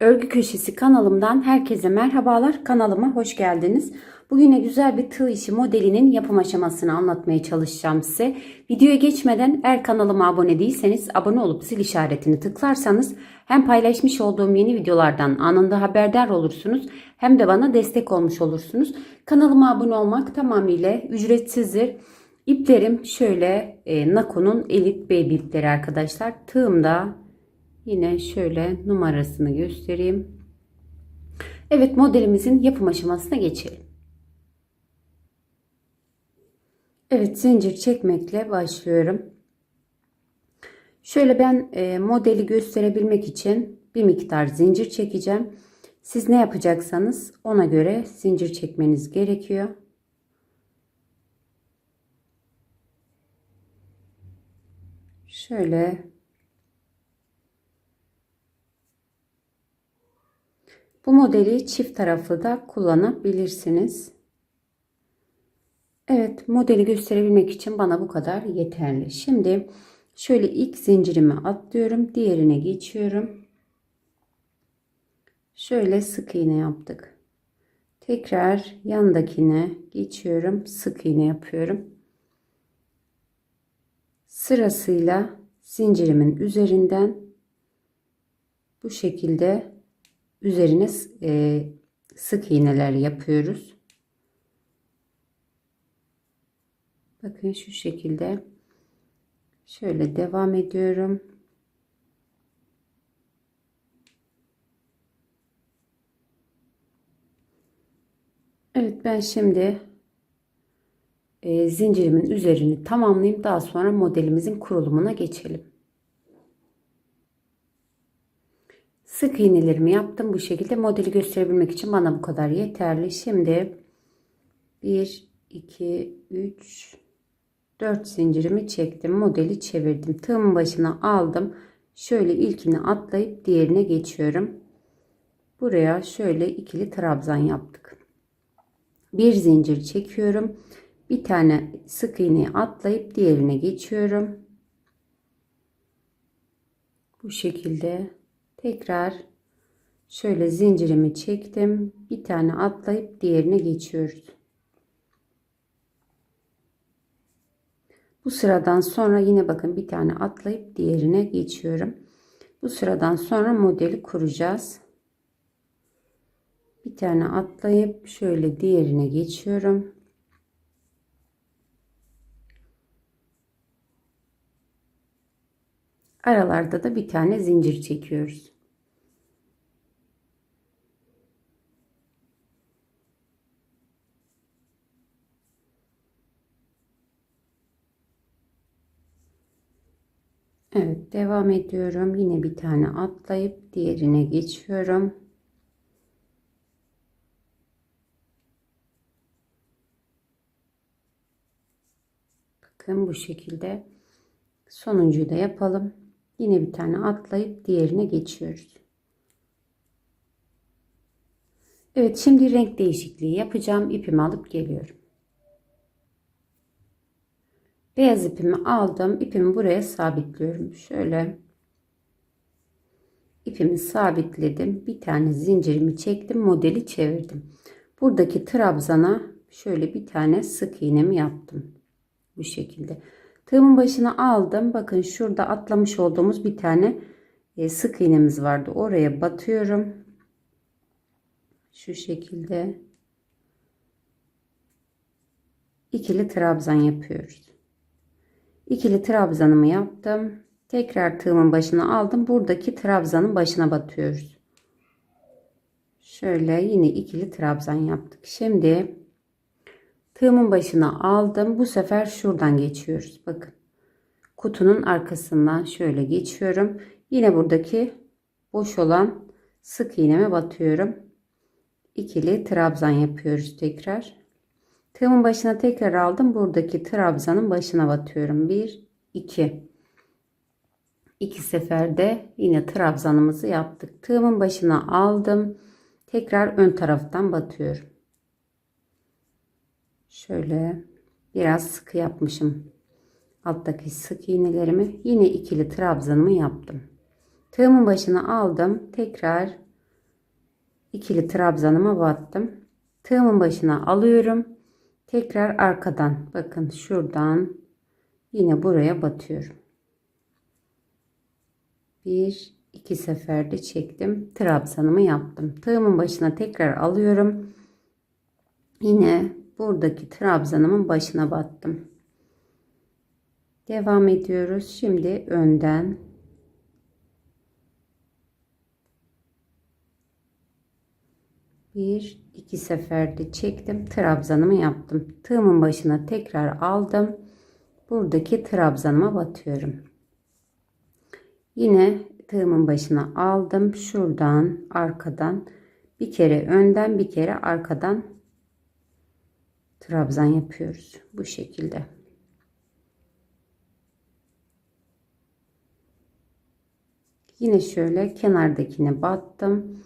Örgü Köşesi kanalımdan herkese merhabalar. Kanalıma hoş geldiniz. Bugüne güzel bir tığ işi modelinin yapım aşamasını anlatmaya çalışacağım size. Videoya geçmeden eğer kanalıma abone değilseniz abone olup zil işaretini tıklarsanız hem paylaşmış olduğum yeni videolardan anında haberdar olursunuz hem de bana destek olmuş olursunuz. Kanalıma abone olmak tamamıyla ücretsizdir. İplerim şöyle e, Nako'nun Elite Baby ipleri arkadaşlar. Tığımda Yine şöyle numarasını göstereyim. Evet modelimizin yapım aşamasına geçelim. Evet zincir çekmekle başlıyorum. Şöyle ben e, modeli gösterebilmek için bir miktar zincir çekeceğim. Siz ne yapacaksanız ona göre zincir çekmeniz gerekiyor. Şöyle Bu modeli çift taraflı da kullanabilirsiniz. Evet modeli gösterebilmek için bana bu kadar yeterli. Şimdi şöyle ilk zincirimi atlıyorum. Diğerine geçiyorum. Şöyle sık iğne yaptık. Tekrar yandakine geçiyorum. Sık iğne yapıyorum. Sırasıyla zincirimin üzerinden bu şekilde üzerine e, sık iğneler yapıyoruz. Bakın şu şekilde şöyle devam ediyorum. Evet ben şimdi e, zincirimin üzerini tamamlayayım. Daha sonra modelimizin kurulumuna geçelim. Sık iğnelerimi yaptım. Bu şekilde modeli gösterebilmek için bana bu kadar yeterli. Şimdi 1, 2, 3, 4 zincirimi çektim. Modeli çevirdim. Tığımın başına aldım. Şöyle ilkini atlayıp diğerine geçiyorum. Buraya şöyle ikili trabzan yaptık. Bir zincir çekiyorum. Bir tane sık iğneyi atlayıp diğerine geçiyorum. Bu şekilde Tekrar şöyle zincirimi çektim. Bir tane atlayıp diğerine geçiyoruz. Bu sıradan sonra yine bakın bir tane atlayıp diğerine geçiyorum. Bu sıradan sonra modeli kuracağız. Bir tane atlayıp şöyle diğerine geçiyorum. Aralarda da bir tane zincir çekiyoruz. Evet devam ediyorum. Yine bir tane atlayıp diğerine geçiyorum. Bakın bu şekilde sonuncuyu da yapalım. Yine bir tane atlayıp diğerine geçiyoruz. Evet şimdi renk değişikliği yapacağım. İpimi alıp geliyorum. Beyaz ipimi aldım. İpimi buraya sabitliyorum. Şöyle ipimi sabitledim. Bir tane zincirimi çektim. Modeli çevirdim. Buradaki trabzana şöyle bir tane sık iğnemi yaptım. Bu şekilde. Tığımın başına aldım. Bakın şurada atlamış olduğumuz bir tane e, sık iğnemiz vardı. Oraya batıyorum. Şu şekilde ikili trabzan yapıyoruz. İkili trabzanımı yaptım. Tekrar tığımın başına aldım. Buradaki trabzanın başına batıyoruz. Şöyle yine ikili trabzan yaptık. Şimdi tığımın başına aldım. Bu sefer şuradan geçiyoruz. Bakın. Kutunun arkasından şöyle geçiyorum. Yine buradaki boş olan sık iğneme batıyorum. İkili trabzan yapıyoruz tekrar. Tığımın başına tekrar aldım. Buradaki trabzanın başına batıyorum. 1 2 2 seferde yine trabzanımızı yaptık. Tığımın başına aldım. Tekrar ön taraftan batıyorum. Şöyle biraz sıkı yapmışım. Alttaki sık iğnelerimi yine ikili trabzanımı yaptım. Tığımın başına aldım. Tekrar ikili trabzanıma battım. Tığımın başına alıyorum. Tekrar arkadan bakın şuradan yine buraya batıyorum. Bir iki seferde çektim. Trabzanımı yaptım. Tığımın başına tekrar alıyorum. Yine buradaki trabzanımın başına battım. Devam ediyoruz. Şimdi önden bir iki seferde çektim. Trabzanımı yaptım. Tığımın başına tekrar aldım. Buradaki trabzanıma batıyorum. Yine tığımın başına aldım. Şuradan arkadan bir kere önden bir kere arkadan trabzan yapıyoruz. Bu şekilde. Yine şöyle kenardakine battım.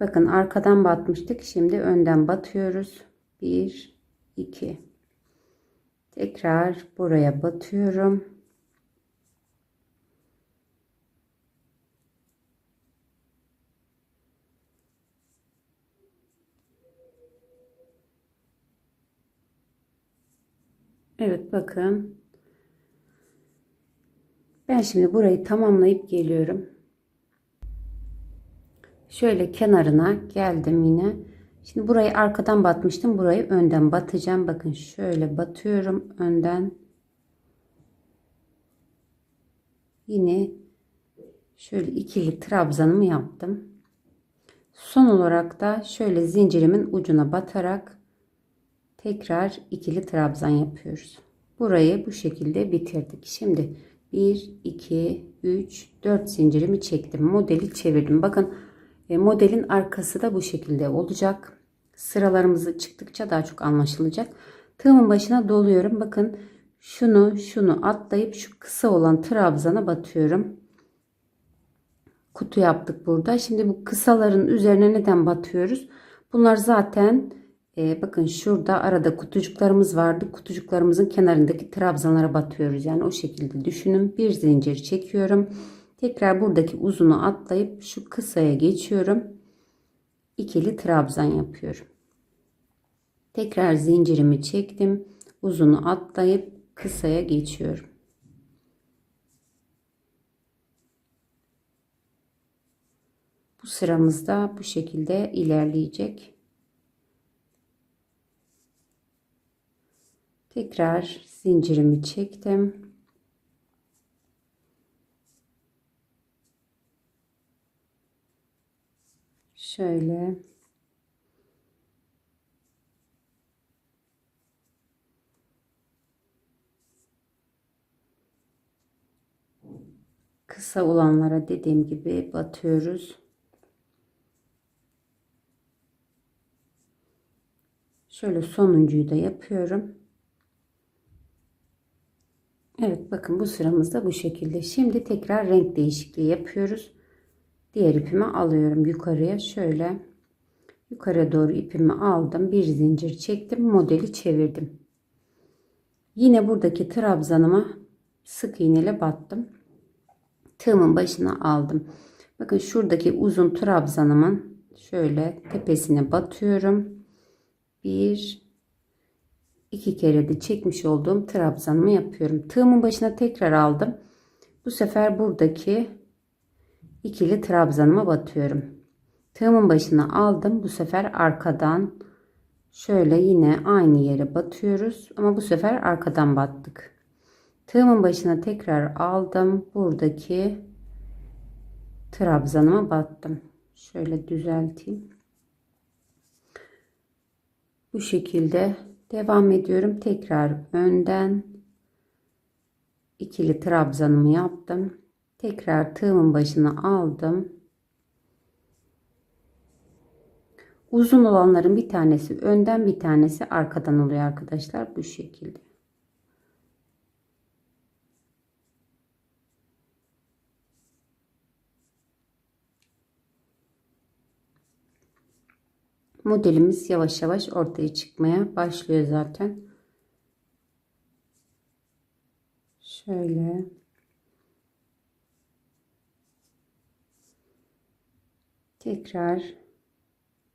Bakın arkadan batmıştık. Şimdi önden batıyoruz. 1 2 Tekrar buraya batıyorum. Evet bakın. Ben şimdi burayı tamamlayıp geliyorum. Şöyle kenarına geldim yine. Şimdi burayı arkadan batmıştım. Burayı önden batacağım. Bakın şöyle batıyorum önden. Yine şöyle ikili trabzanımı yaptım. Son olarak da şöyle zincirimin ucuna batarak tekrar ikili trabzan yapıyoruz. Burayı bu şekilde bitirdik. Şimdi 1 2 3 4 zincirimi çektim. Modeli çevirdim. Bakın e, modelin arkası da bu şekilde olacak. Sıralarımızı çıktıkça daha çok anlaşılacak. Tığımın başına doluyorum. Bakın şunu şunu atlayıp şu kısa olan trabzana batıyorum. Kutu yaptık burada. Şimdi bu kısaların üzerine neden batıyoruz? Bunlar zaten e, bakın şurada arada kutucuklarımız vardı. Kutucuklarımızın kenarındaki trabzanlara batıyoruz. Yani o şekilde düşünün. Bir zincir çekiyorum. Tekrar buradaki uzunu atlayıp şu kısaya geçiyorum. İkili trabzan yapıyorum. Tekrar zincirimi çektim. Uzunu atlayıp kısaya geçiyorum. Bu sıramızda bu şekilde ilerleyecek. Tekrar zincirimi çektim. Şöyle. Kısa olanlara dediğim gibi batıyoruz. Şöyle sonuncuyu da yapıyorum. Evet bakın bu sıramızda bu şekilde. Şimdi tekrar renk değişikliği yapıyoruz. Diğer ipimi alıyorum yukarıya şöyle yukarı doğru ipimi aldım. Bir zincir çektim. Modeli çevirdim. Yine buradaki trabzanıma sık iğneyle battım. Tığımın başına aldım. Bakın şuradaki uzun trabzanımın şöyle tepesine batıyorum. Bir iki kere de çekmiş olduğum trabzanımı yapıyorum. Tığımın başına tekrar aldım. Bu sefer buradaki ikili trabzanıma batıyorum. Tığımın başına aldım. Bu sefer arkadan şöyle yine aynı yere batıyoruz. Ama bu sefer arkadan battık. Tığımın başına tekrar aldım. Buradaki trabzanıma battım. Şöyle düzelteyim. Bu şekilde devam ediyorum. Tekrar önden ikili trabzanımı yaptım. Tekrar tığımın başına aldım. Uzun olanların bir tanesi önden bir tanesi arkadan oluyor arkadaşlar. Bu şekilde. Modelimiz yavaş yavaş ortaya çıkmaya başlıyor zaten. Şöyle. Tekrar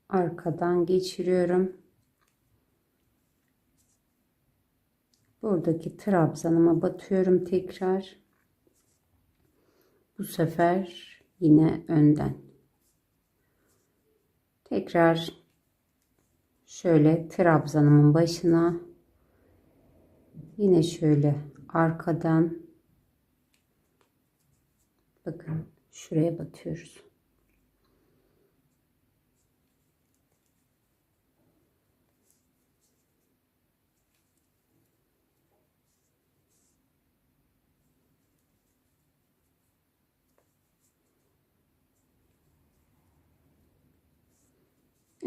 arkadan geçiriyorum. Buradaki trabzanıma batıyorum tekrar. Bu sefer yine önden. Tekrar şöyle trabzanımın başına yine şöyle arkadan bakın şuraya batıyoruz.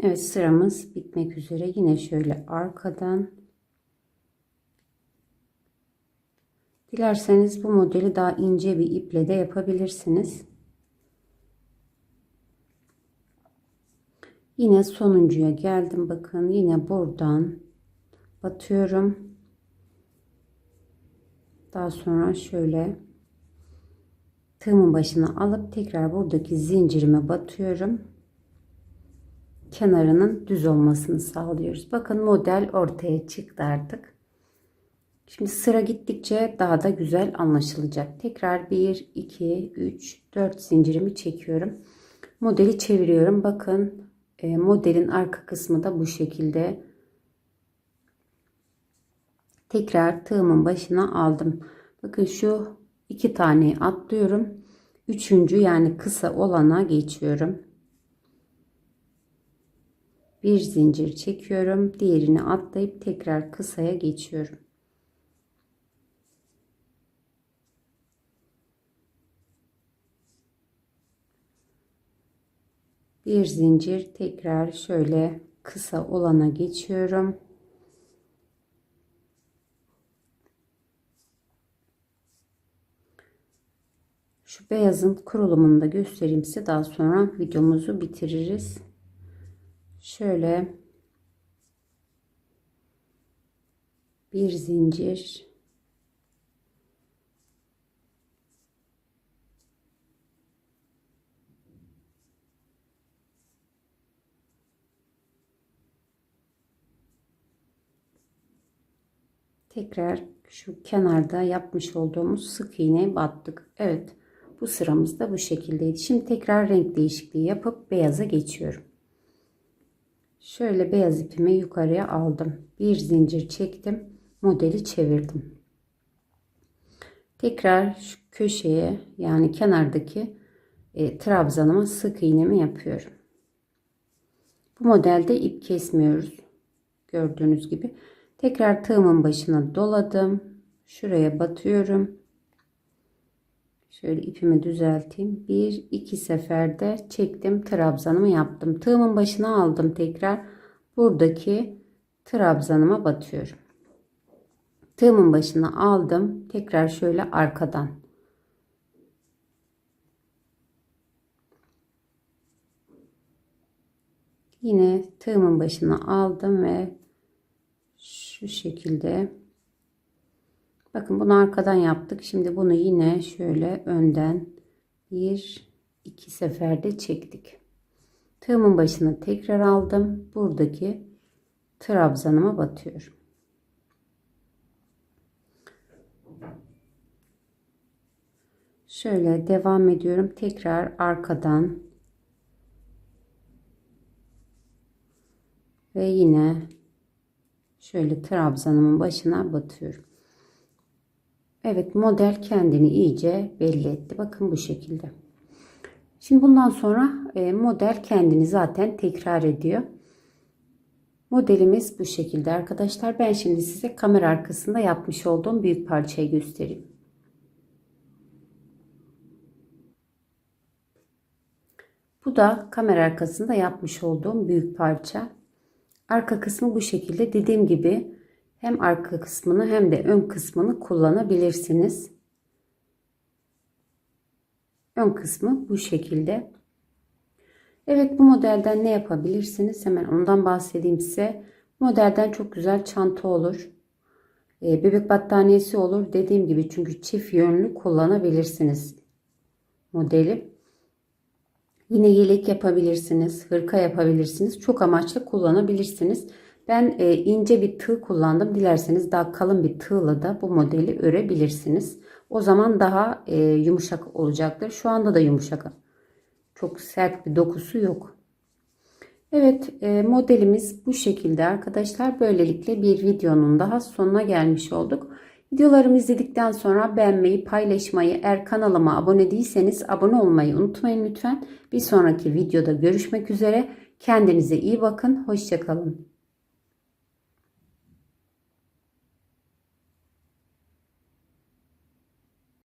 Evet sıramız bitmek üzere. Yine şöyle arkadan Dilerseniz bu modeli daha ince bir iple de yapabilirsiniz. Yine sonuncuya geldim. Bakın yine buradan batıyorum. Daha sonra şöyle tığımın başına alıp tekrar buradaki zincirime batıyorum kenarının düz olmasını sağlıyoruz. Bakın model ortaya çıktı artık. Şimdi sıra gittikçe daha da güzel anlaşılacak. Tekrar 1, 2, 3, 4 zincirimi çekiyorum. Modeli çeviriyorum. Bakın e, modelin arka kısmı da bu şekilde. Tekrar tığımın başına aldım. Bakın şu iki tane atlıyorum. Üçüncü yani kısa olana geçiyorum bir zincir çekiyorum diğerini atlayıp tekrar kısaya geçiyorum. Bir zincir tekrar şöyle kısa olana geçiyorum. Şu beyazın kurulumunu da göstereyim size. Daha sonra videomuzu bitiririz şöyle bir zincir tekrar şu kenarda yapmış olduğumuz sık iğneye battık. Evet bu sıramız da bu şekildeydi. Şimdi tekrar renk değişikliği yapıp beyaza geçiyorum. Şöyle beyaz ipimi yukarıya aldım. Bir zincir çektim. Modeli çevirdim. Tekrar şu köşeye yani kenardaki e, trabzanıma sık iğnemi yapıyorum. Bu modelde ip kesmiyoruz. Gördüğünüz gibi. Tekrar tığımın başına doladım. Şuraya batıyorum. Şöyle ipimi düzelteyim. Bir iki seferde çektim. Trabzanımı yaptım. Tığımın başına aldım tekrar. Buradaki trabzanıma batıyorum. Tığımın başına aldım. Tekrar şöyle arkadan. Yine tığımın başına aldım ve şu şekilde Bakın bunu arkadan yaptık. Şimdi bunu yine şöyle önden bir iki seferde çektik. Tığımın başına tekrar aldım. Buradaki trabzanıma batıyorum. Şöyle devam ediyorum. Tekrar arkadan ve yine şöyle trabzanımın başına batıyorum. Evet model kendini iyice belli etti. Bakın bu şekilde. Şimdi bundan sonra e, model kendini zaten tekrar ediyor. Modelimiz bu şekilde arkadaşlar. Ben şimdi size kamera arkasında yapmış olduğum büyük parçayı göstereyim. Bu da kamera arkasında yapmış olduğum büyük parça. Arka kısmı bu şekilde. Dediğim gibi hem arka kısmını hem de ön kısmını kullanabilirsiniz. Ön kısmı bu şekilde. Evet bu modelden ne yapabilirsiniz? Hemen ondan bahsedeyim size. Modelden çok güzel çanta olur. Ee, bebek battaniyesi olur. Dediğim gibi çünkü çift yönlü kullanabilirsiniz modeli. Yine yelek yapabilirsiniz, hırka yapabilirsiniz. Çok amaçlı kullanabilirsiniz. Ben e, ince bir tığ kullandım. Dilerseniz daha kalın bir tığla da bu modeli örebilirsiniz. O zaman daha e, yumuşak olacaktır. Şu anda da yumuşak. Çok sert bir dokusu yok. Evet e, modelimiz bu şekilde arkadaşlar. Böylelikle bir videonun daha sonuna gelmiş olduk. Videolarımı izledikten sonra beğenmeyi, paylaşmayı, eğer kanalıma abone değilseniz abone olmayı unutmayın lütfen. Bir sonraki videoda görüşmek üzere. Kendinize iyi bakın. Hoşçakalın.